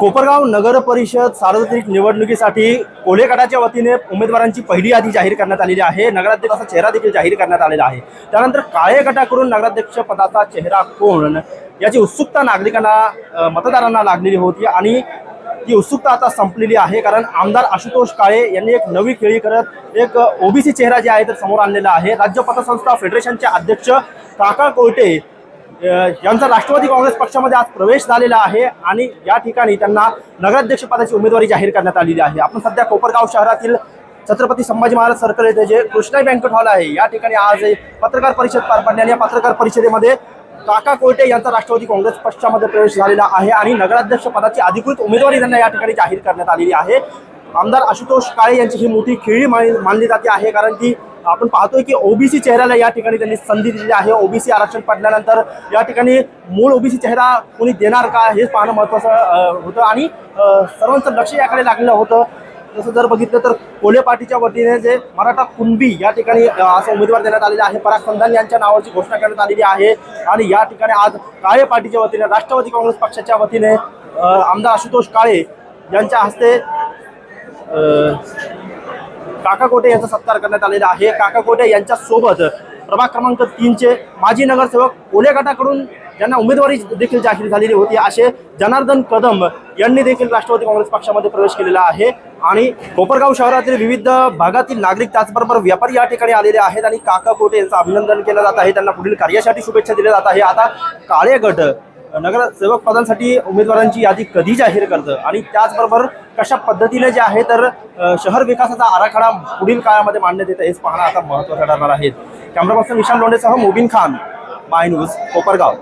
कोपरगाव नगर परिषद सार्वत्रिक निवडणुकीसाठी कोल्हे गटाच्या वतीने उमेदवारांची पहिली यादी जाहीर करण्यात आलेली आहे. नगराध्यक्षाचा चेहरा देखील जाहीर करण्यात आलेला आहे. त्यानंतर काळे गटाकडून नगराध्यक्ष पदाचा चेहरा कोण? याची उत्सुकता नागरिकांना मतदारांना लागलेली होती आणि ती उत्सुकता आता संपलेली आहे कारण आमदार आशुतोष काळे यांनी एक नवी खेळी करत एक ओबीसी चेहरा जे आहे तर समोर आणलेला आहे. राज्य पतसंस्था फेडरेशनचे अध्यक्ष काका कोयटे यांचा राष्ट्रवादी काँग्रेस पक्षामध्ये आज प्रवेश झालेला आहे आणि या ठिकाणी त्यांना नगराध्यक्षपदाची उमेदवारी जाहीर करण्यात आलेली आहे. आपण सध्या कोपरगाव शहरातील छत्रपती संभाजी महाराज सर्कल येथे जे कृष्णा बँकेट हॉल आहे या ठिकाणी आज एक पत्रकार परिषद पार पडली आणि या पत्रकार परिषदेमध्ये काका कोयटे यांचा राष्ट्रवादी काँग्रेस पक्षामध्ये प्रवेश झालेला आहे आणि नगराध्यक्ष पदाची अधिकृत उमेदवारी त्यांना या ठिकाणी जाहीर करण्यात आलेली आहे. आमदार आशुतोष काळे यांची ही मोठी खेळी मानली मानली जाते आहे कारण की आपण पाहतोय की ओबीसी चेहऱ्याला या ठिकाणी त्यांनी संधी दिलेली आहे. ओबीसी आरक्षण पडल्यानंतर या ठिकाणी मूळ ओबीसी चेहरा कोणी देणार का हेच पाहणं महत्त्वाचं होतं. आणि सर्वांचं लक्ष याकडे लागलेलं होतं. जसं जर बघितलं तर कोल्हे पार्टीच्या वतीने जे मराठा कुणबी या ठिकाणी असं उमेदवार देण्यात आलेला आहे. पराग संधान यांच्या नावाची घोषणा करण्यात आलेली आहे. आणि या ठिकाणी आज काळे पार्टीच्या वतीने राष्ट्रवादी काँग्रेस पक्षाच्या वतीने आमदार आशुतोष काळे यांच्या हस्ते काका कोटे यांचा सत्कार करण्यात आलेला आहे. काका कोटे यांच्या सोबत प्रभाग क्रमांक तीनचे माजी नगरसेवक कोले गटाकडून ज्यांना उमेदवारी देखील जाहीर झालेली होती असे जनार्दन कदम यांनी देखील राष्ट्रवादी काँग्रेस पक्षामध्ये प्रवेश केलेला आहे. आणि कोपरगाव शहरातील विविध भागातील नागरिक त्याचबरोबर व्यापारी या ठिकाणी आलेले आहेत आणि काका कोटे यांचं अभिनंदन केलं जात आहे. त्यांना पुढील कार्यासाठी शुभेच्छा दिल्या जात आहे. आता काळे गट नगरसेवक पदांसाठी उमेदवारांची यादी कधी जाहीर करतं? आणि त्याचबरोबर कशा पद्धतीने जे आहे तर शहर विकासाचा आराखडा पुढील काळामध्ये मांडण्यात येतं हेच पाहणं आता महत्त्वाचं ठरणार आहे. कॅमेरा पर्सन विशाल लोंडेसह मोबिन खान माय न्यूज कोपरगाव.